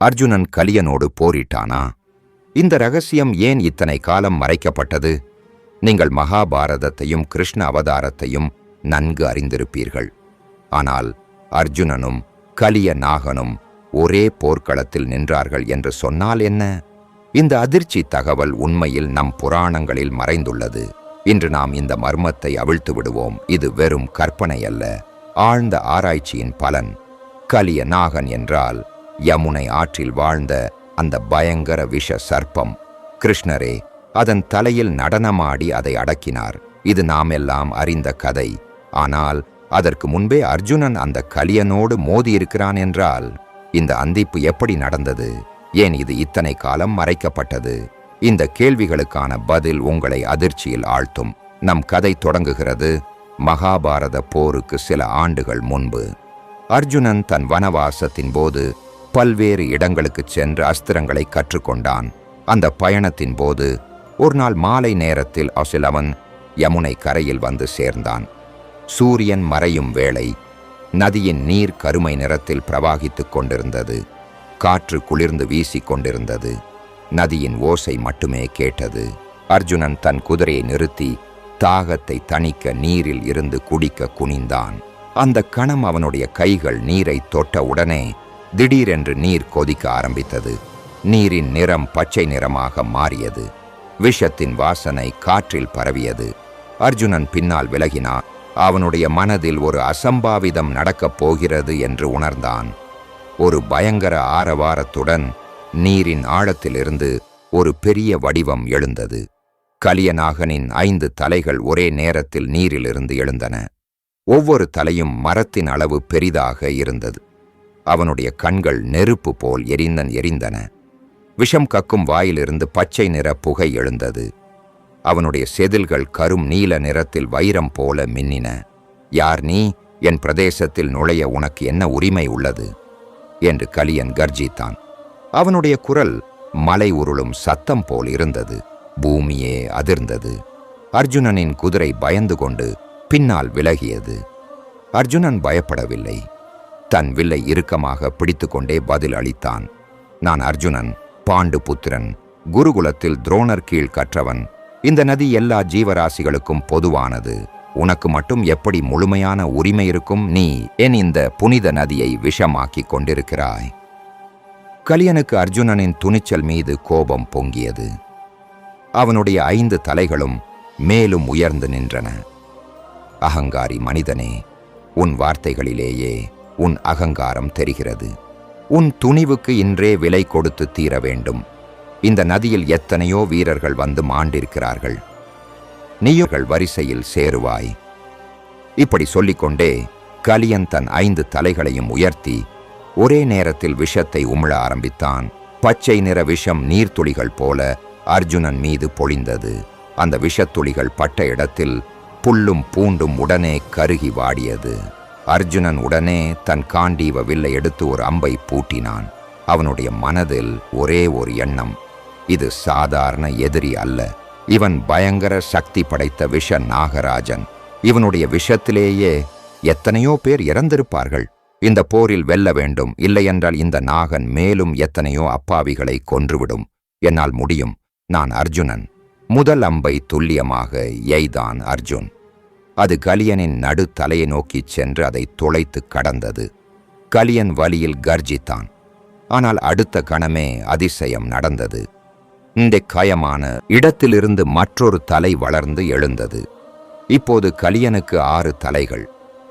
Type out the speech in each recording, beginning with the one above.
அர்ஜுனன் கலியனோடு போரிட்டானா? இந்த ரகசியம் ஏன் இத்தனை காலம் மறைக்கப்பட்டது? நீங்கள் மகாபாரதத்தையும் கிருஷ்ண அவதாரத்தையும் நன்கு அறிந்திருப்பீர்கள். ஆனால் அர்ஜுனனும் கலிய நாகனும் ஒரே போர்க்களத்தில் நின்றார்கள் என்று சொன்னால் என்ன? இந்த அதிர்ச்சி தகவல் உண்மையில் நம் புராணங்களில் மறைந்துள்ளது. இன்று நாம் இந்த மர்மத்தை அவிழ்த்து விடுவோம். இது வெறும் கற்பனை அல்ல. ஆழ்ந்த ஆராய்ச்சியின் பலன். கலிய நாகன் என்றால் யமுனை ஆற்றில் வாழ்ந்த அந்த பயங்கர விஷ சர்ப்பம். கிருஷ்ணரே அதன் தலையில் நடனமாடி அதை அடக்கினார். இது நாமெல்லாம் அறிந்த கதை. ஆனால் அதற்கு முன்பே அர்ஜுனன் அந்த கலியனோடு மோதியிருக்கிறான் என்றால் இந்த அந்திப்பு எப்படி நடந்தது? ஏன் இது இத்தனை காலம் மறைக்கப்பட்டது? இந்த கேள்விகளுக்கான பதில் உங்களை அதிர்ச்சியில் ஆழ்த்தும். நம் கதை தொடங்குகிறது மகாபாரத போருக்கு சில ஆண்டுகள் முன்பு. அர்ஜுனன் தன் வனவாசத்தின் போது பல்வேறு இடங்களுக்குச் சென்று அஸ்திரங்களை கற்றுக்கொண்டான். அந்த பயணத்தின் போது ஒரு நாள் மாலை நேரத்தில் அசிலவன் யமுனை கரையில் வந்து சேர்ந்தான். சூரியன் மறையும் வேளை நதியின் நீர் கருமை நிறத்தில் பிரவாகித்துக் கொண்டிருந்தது. காற்று குளிர்ந்து வீசிக் கொண்டிருந்தது. நதியின் ஓசை மட்டுமே கேட்டது. அர்ஜுனன் தன் குதிரையை நிறுத்தி தாகத்தை தணிக்க நீரில் இருந்து குடிக்க குனிந்தான். அந்த கணம் அவனுடைய கைகள் நீரை தொட்ட உடனே திடீரென்று நீர் கொதிக்க ஆரம்பித்தது. நீரின் நிறம் பச்சை நிறமாக மாறியது. விஷத்தின் வாசனை காற்றில் பரவியது. அர்ஜுனன் பின்னால் விலகினான் அவனுடைய மனதில் ஒரு அசம்பாவிதம் நடக்கப் போகிறது என்று உணர்ந்தான். ஒரு பயங்கர ஆரவாரத்துடன் நீரின் ஆழத்திலிருந்து ஒரு பெரிய வடிவம் எழுந்தது. கலியநாகனின் ஐந்து தலைகள் ஒரே நேரத்தில் நீரிலிருந்து எழுந்தன. ஒவ்வொரு தலையும் மரத்தின் அளவு பெரிதாக இருந்தது. அவனுடைய கண்கள் நெருப்பு போல் எரிந்தன் எரிந்தன. விஷம் கக்கும் வாயிலிருந்து பச்சை நிற புகை எழுந்தது. அவனுடைய செதில்கள் கரும் நீல நிறத்தில் வைரம் போல மின்னின. யார் நீ? என் பிரதேசத்தில் நுழைய உனக்கு என்ன உரிமை உள்ளது? என்று கலியன் கர்ஜித்தான். அவனுடைய குரல் மலை உருளும் சத்தம் போல் இருந்தது. பூமியே அதிர்ந்தது. அர்ஜுனனின் குதிரை பயந்து கொண்டு பின்னால் விலகியது. அர்ஜுனன் பயப்படவில்லை. தன் வில்லை இறுக்கமாக பிடித்துக்கொண்டே பதில் அளித்தான். நான் அர்ஜுனன் பாண்டு புத்திரன் குருகுலத்தில் துரோணர் கீழ் கற்றவன். இந்த நதி எல்லா ஜீவராசிகளுக்கும் பொதுவானது. உனக்கு மட்டும் எப்படி முழுமையான உரிமை இருக்கும் நீ என் இந்த புனித நதியை விஷமாக்கிக் கொண்டிருக்கிறாய். கலியனுக்கு அர்ஜுனனின் துணிச்சல் மீது கோபம் பொங்கியது. அவனுடைய ஐந்து தலைகளும் மேலும் உயர்ந்து நின்றன. அகங்காரி மனிதனே உன் வார்த்தைகளிலேயே உன் அகங்காரம் தெரிகிறது. உன் துணிவுக்கு இன்றே விலை கொடுத்து தீர வேண்டும். இந்த நதியில் எத்தனையோ வீரர்கள் வந்து மாண்டிருக்கிறார்கள். நீயோர்கள் வரிசையில் சேருவாய். இப்படி சொல்லிக்கொண்டே கலியன் தன் ஐந்து தலைகளையும் உயர்த்தி ஒரே நேரத்தில் விஷத்தை உமிழ ஆரம்பித்தான். பச்சை நிற விஷம் நீர்த்துளிகள் போல அர்ஜுனன் மீது பொழிந்தது. அந்த விஷத்துளிகள் பட்ட இடத்தில் புல்லும் பூண்டும் உடனே கருகி வாடியது. அர்ஜுனன் உடனே தன் காண்டீவ வில்லை எடுத்து ஒரு அம்பை பூட்டினான். அவனுடைய மனதில் ஒரே ஒரு எண்ணம். இது சாதாரண எதிரி அல்ல. இவன் பயங்கர சக்தி படைத்த விஷ நாகராஜன். இவனுடைய விஷத்திலேயே எத்தனையோ பேர் இறந்திருப்பார்கள். இந்த போரில் வெல்ல வேண்டும். இல்லையென்றால் இந்த நாகன் மேலும் எத்தனையோ அப்பாவிகளை கொன்றுவிடும். என்னால் முடியும். நான் அர்ஜுனன். முதல் அம்பை துல்லியமாக எய்தான் அர்ஜுன். அது கலியனின் நடு தலையை நோக்கிச் சென்று அதை துளைத்து கடந்தது. கலியன் வலியில் கர்ஜித்தான். ஆனால் அடுத்த கணமே அதிசயம் நடந்தது. இந்த காயமான இடத்திலிருந்து மற்றொரு தலை வளர்ந்து எழுந்தது. இப்போது கலியனுக்கு ஆறு தலைகள்.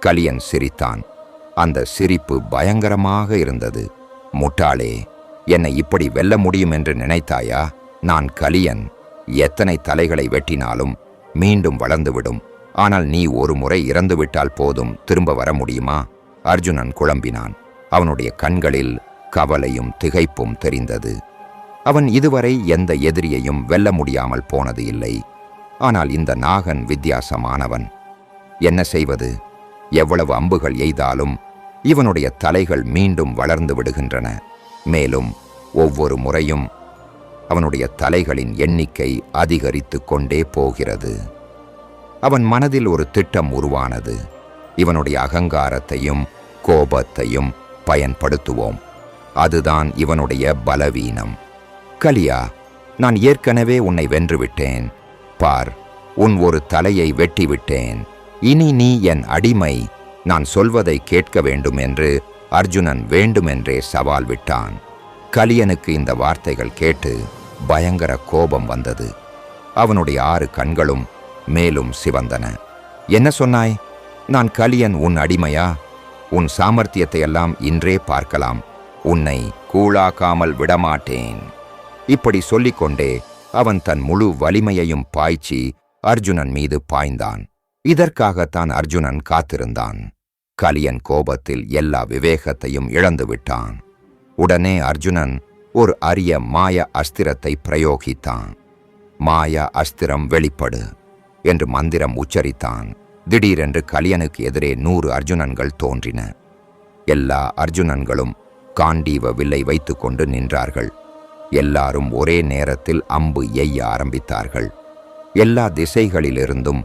கலியன் சிரித்தான். அந்த சிரிப்பு பயங்கரமாக இருந்தது. முட்டாளே என்னை இப்படி வெல்ல முடியும் என்று நினைத்தாயா? நான் கலியன். எத்தனை தலைகளை வெட்டினாலும் மீண்டும் வளர்ந்துவிடும். ஆனால் நீ ஒரு முறை இறந்துவிட்டால் போதும் திரும்ப வர முடியுமா? அர்ஜுனன் குழம்பினான். அவனுடைய கண்களில் கவலையும் திகைப்பும் தெரிந்தது. அவன் இதுவரை எந்த எதிரியையும் வெல்ல முடியாமல் போனது இல்லை. ஆனால் இந்த நாகன் வித்தியாசமானவன். என்ன செய்வது? எவ்வளவு அம்புகள் எய்தாலும் இவனுடைய தலைகள் மீண்டும் வளர்ந்து விடுகின்றன. மேலும் ஒவ்வொரு முறையும் அவனுடைய தலைகளின் எண்ணிக்கை அதிகரித்து கொண்டே போகிறது. அவன் மனதில் ஒரு திட்டம் உருவானது. இவனுடைய அகங்காரத்தையும் கோபத்தையும் பயன்படுத்துவோம். அதுதான் இவனுடைய பலவீனம். கலியா நான் ஏற்கனவே உன்னை வென்றுவிட்டேன். பார் உன் ஒரு தலையை வெட்டிவிட்டேன். இனி நீ என் அடிமை. நான் சொல்வதை கேட்க வேண்டும் என்று அர்ஜுனன் வேண்டுமென்றே சவால் விட்டான். கலியனுக்கு இந்த வார்த்தைகள் கேட்டு பயங்கர கோபம் வந்தது. அவனுடைய ஆறு கண்களும் மேலும் சிவந்தன. என்ன சொன்னாய்? நான் கலியன் உன் அடிமையா? உன் சாமர்த்தியத்தை எல்லாம் இன்றே பார்க்கலாம். உன்னை கூழாக்காமல் விடமாட்டேன். இப்படி சொல்லிக்கொண்டே அவன் தன் முழு வலிமையையும் பாய்ச்சி அர்ஜுனன் மீது பாய்ந்தான். இதற்காகத்தான் அர்ஜுனன் காத்திருந்தான். கலியன் கோபத்தில் எல்லா விவேகத்தையும் இழந்து விட்டான். உடனே அர்ஜுனன் ஒரு அரிய மாய அஸ்திரத்தை பிரயோகித்தான். மாய அஸ்திரம் வெளிப்படு. என்று மந்திரம் உச்சரித்தான். திடீரென்று கலியனுக்கு எதிரே நூறு அர்ஜுனன்கள் தோன்றின. எல்லா அர்ஜுனன்களும் காண்டீவ வில்லை வைத்துக்கொண்டு நின்றார்கள். எல்லாரும் ஒரே நேரத்தில் அம்பு எய்ய ஆரம்பித்தார்கள். எல்லா திசைகளிலிருந்தும்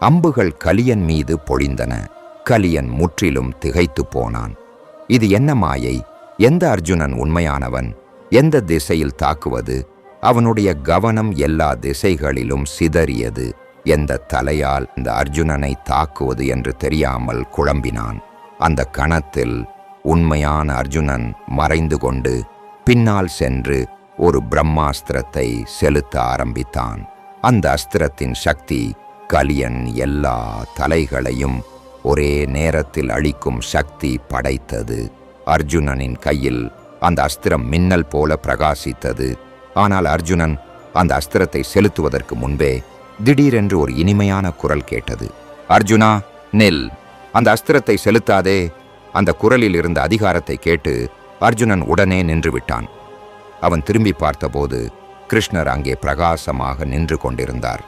அம்புகள் கலியன் மீது பொழிந்தன. கலியன் முற்றிலும் திகைத்துப் போனான். இது என்ன மாயை? எந்த அர்ஜுனன் உண்மையானவன்? எந்த திசையில் தாக்குவது? அவனுடைய கவனம் எல்லா திசைகளிலும் சிதறியது. எந்த தலையால் இந்த அர்ஜுனனை தாக்குவது என்று தெரியாமல் குழம்பினான். அந்த கணத்தில் உண்மையான அர்ஜுனன் மறைந்து கொண்டு பின்னால் சென்று ஒரு பிரம்மாஸ்திரத்தை செலுத்த ஆரம்பித்தான். அந்த அஸ்திரத்தின் சக்தி கலியன் எல்லா தலைகளையும் ஒரே நேரத்தில் அழிக்கும் சக்தி படைத்தது. அர்ஜுனனின் கையில் அந்த அஸ்திரம் மின்னல் போல பிரகாசித்தது. ஆனால் அர்ஜுனன் அந்த அஸ்திரத்தை செலுத்துவதற்கு முன்பே திடீரென்று ஒரு இனிமையான குரல் கேட்டது. அர்ஜுனா நெல். அந்த அஸ்திரத்தை செலுத்தாதே. அந்த குரலில் இருந்த அதிகாரத்தை கேட்டு அர்ஜுனன் உடனே நின்று விட்டான். அவன் திரும்பி பார்த்தபோது கிருஷ்ணர் அங்கே பிரகாசமாக நின்று கொண்டிருந்தார்.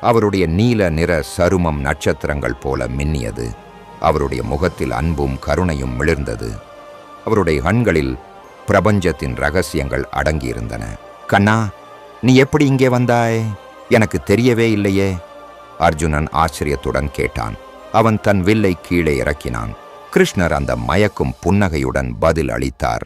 அவருடைய நீல நிற சருமம் நட்சத்திரங்கள் போல மின்னியது. அவருடைய முகத்தில் அன்பும் கருணையும் மிளிர்ந்தது. அவருடைய கண்களில் பிரபஞ்சத்தின் ரகசியங்கள் அடங்கியிருந்தன. கண்ணா நீ எப்படி இங்கே வந்தாய்? எனக்கு தெரியவே இல்லையே. அர்ஜுனன் ஆச்சரியத்துடன் கேட்டான். அவன் தன் வில்லை கீழே இறக்கினான். கிருஷ்ணர் அந்த மயக்கும் புன்னகையுடன் பதில் அளித்தார்.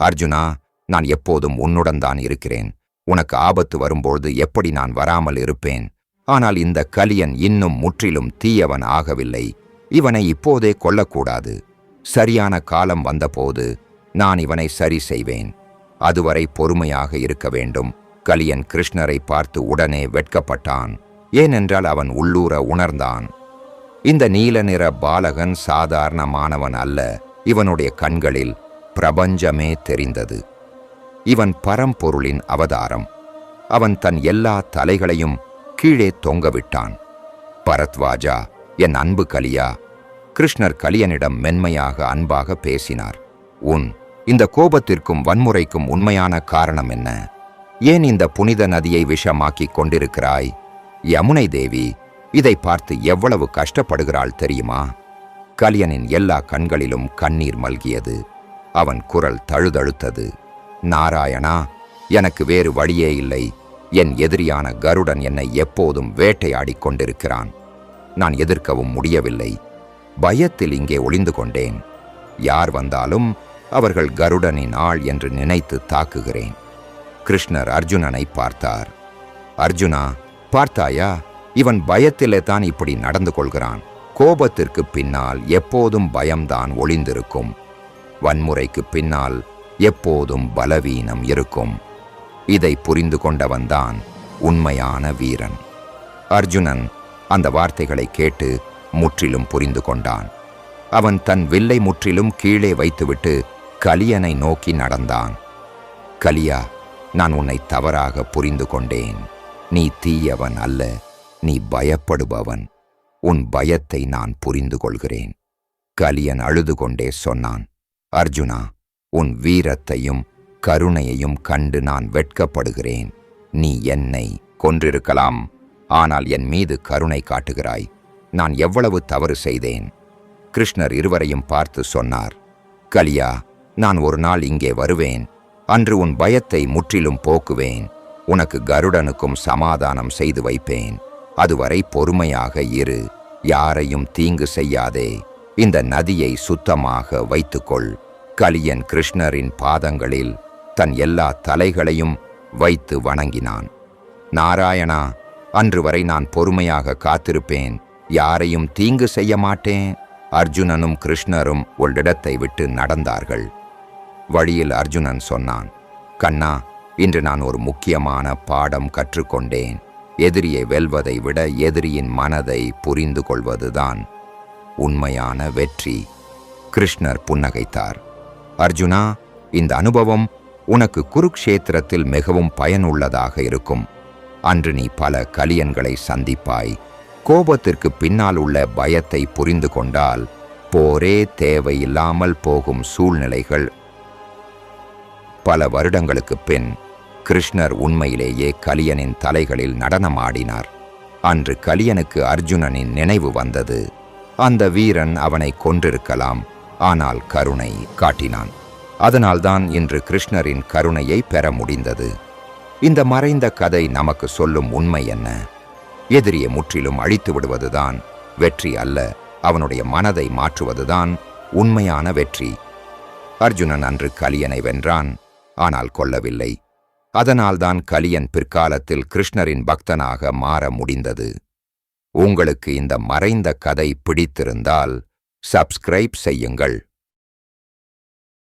அர்ஜுனா நான் எப்போதும் உன்னுடன் தான் இருக்கிறேன். உனக்கு ஆபத்து வரும்போது எப்படி நான் வராமல் இருப்பேன்? ஆனால் இந்த கலியன் இன்னும் முற்றிலும் தீயவன் ஆகவில்லை. இவனை இப்போதே கொல்லக்கூடாது. சரியான காலம் வந்தபோது நான் இவனை சரி செய்வேன். அதுவரை பொறுமையாக இருக்க வேண்டும். கலியன் கிருஷ்ணரை பார்த்து உடனே வெட்கப்பட்டான். ஏனென்றால் அவன் உள்ளூர உணர்ந்தான். இந்த நீல நிற பாலகன் சாதாரணமானவன் அல்ல. இவனுடைய கண்களில் பிரபஞ்சமே தெரிந்தது. இவன் பரம்பொருளின் அவதாரம். அவன் தன் எல்லா தலைகளையும் கீழே தொங்கவிட்டான் பரத்வாஜா என் அன்பு கலியா கிருஷ்ணர் கலியனிடம் மென்மையாக அன்பாக பேசினார். உன் இந்த கோபத்திற்கும் வன்முறைக்கும் உண்மையான காரணம் என்ன? ஏன் இந்த புனித நதியை விஷமாக்கிக் கொண்டிருக்கிறாய்? யமுனை தேவி இதை பார்த்து எவ்வளவு கஷ்டப்படுகிறாள் தெரியுமா? கலியனின் எல்லா கண்களிலும் கண்ணீர் மல்கியது. அவன் குரல் தழுதழுத்தது. நாராயணா எனக்கு வேறு வழியே இல்லை. என் எதிரியான கருடன் என்னை எப்போதும் வேட்டையாடிக் கொண்டிருக்கிறான். நான் எதிர்க்கவும் முடியவில்லை. பயத்தில் இங்கே ஒளிந்து கொண்டேன். யார் வந்தாலும் அவர்கள் கருடனின் ஆள் என்று நினைத்து தாக்குகிறேன். கிருஷ்ணர் அர்ஜுனனை பார்த்தார். அர்ஜுனா பார்த்தாயா இவன் பயத்திலே தான் இப்படி நடந்து கொள்கிறான். கோபத்திற்கு பின்னால் எப்போதும் பயம்தான் ஒளிந்திருக்கும். வன்முறைக்கு பின்னால் எப்போதும் பலவீனம் இருக்கும். இதை புரிந்து கொண்டவன்தான் உண்மையான வீரன். அர்ஜுனன் அந்த வார்த்தைகளை கேட்டு முற்றிலும் புரிந்து கொண்டான். அவன் தன் வில்லை முற்றிலும் கீழே வைத்துவிட்டு கலியனை நோக்கி நடந்தான். கலியா நான் உன்னை தவறாக புரிந்து கொண்டேன். நீ தீயவன் அல்ல நீ பயப்படுபவன். உன் பயத்தை நான் புரிந்து கொள்கிறேன். கலியன் அழுது கொண்டே சொன்னான் அர்ஜுனா உன் வீரத்தையும் கருணையையும் கண்டு நான் வெட்கப்படுகிறேன். நீ என்னை கொன்றிருக்கலாம் ஆனால் என் மீது கருணை காட்டுகிறாய். நான் எவ்வளவு தவறு செய்தேன்? கிருஷ்ணர் இருவரையும் பார்த்து சொன்னார் கலியா நான் ஒரு நாள் இங்கே வருவேன். அன்று உன் பயத்தை முற்றிலும் போக்குவேன். உனக்கு கருடனுக்கும் சமாதானம் செய்து வைப்பேன். அதுவரை பொறுமையாக இரு. யாரையும் தீங்கு செய்யாதே. இந்த நதியை சுத்தமாக வைத்துக்கொள். கலியன் கிருஷ்ணரின் பாதங்களில் தன் எல்லா தலைகளையும் வைத்து வணங்கினான். நாராயணா அன்று வரை நான் பொறுமையாக காத்திருப்பேன். யாரையும் தீங்கு செய்ய மாட்டேன். அர்ஜுனனும் கிருஷ்ணரும் ஒரிடத்தை விட்டு நடந்தார்கள். வழியில் அர்ஜுனன் சொன்னான் கண்ணா இன்று நான் ஒரு முக்கியமான பாடம் கற்றுக்கொண்டேன். எதிரியை வெல்வதை விட எதிரியின் மனதை புரிந்து கொள்வதுதான் உண்மையான வெற்றி. கிருஷ்ணர் புன்னகைத்தார் அர்ஜுனா இந்த அனுபவம் உனக்கு குருக்ஷேத்திரத்தில் மிகவும் பயனுள்ளதாக இருக்கும். அன்று நீ பல கலியன்களை சந்திப்பாய். கோபத்திற்கு பின்னால் உள்ள பயத்தை புரிந்து கொண்டால் போரே தேவையில்லாமல் போகும் சூழ்நிலைகள் பல வருடங்களுக்குப் பின் கிருஷ்ணர் உண்மையிலேயே கலியனின் தலைகளில் நடனமாடினார். அன்று கலியனுக்கு அர்ஜுனனின் நினைவு வந்தது. அந்த வீரன் அவனை கொன்றிருக்கலாம் ஆனால் கருணை காட்டினான். அதனால்தான் இன்று கிருஷ்ணரின் கருணையை பெற முடிந்தது. இந்த மறைந்த கதை நமக்கு சொல்லும் உண்மை என்ன? எதிரியை முற்றிலும் அழித்து விடுவதுதான் வெற்றி அல்ல அவனுடைய மனதை மாற்றுவதுதான் உண்மையான வெற்றி. அர்ஜுனன் அன்று கலியனை வென்றான். ஆனால் கொல்லவில்லை. அதனால்தான் கலியன் பிற்காலத்தில் கிருஷ்ணரின் பக்தனாக மாற முடிந்தது. உங்களுக்கு இந்த மறைந்த கதை பிடித்திருந்தால் சப்ஸ்கிரைப் செய்யுங்கள்.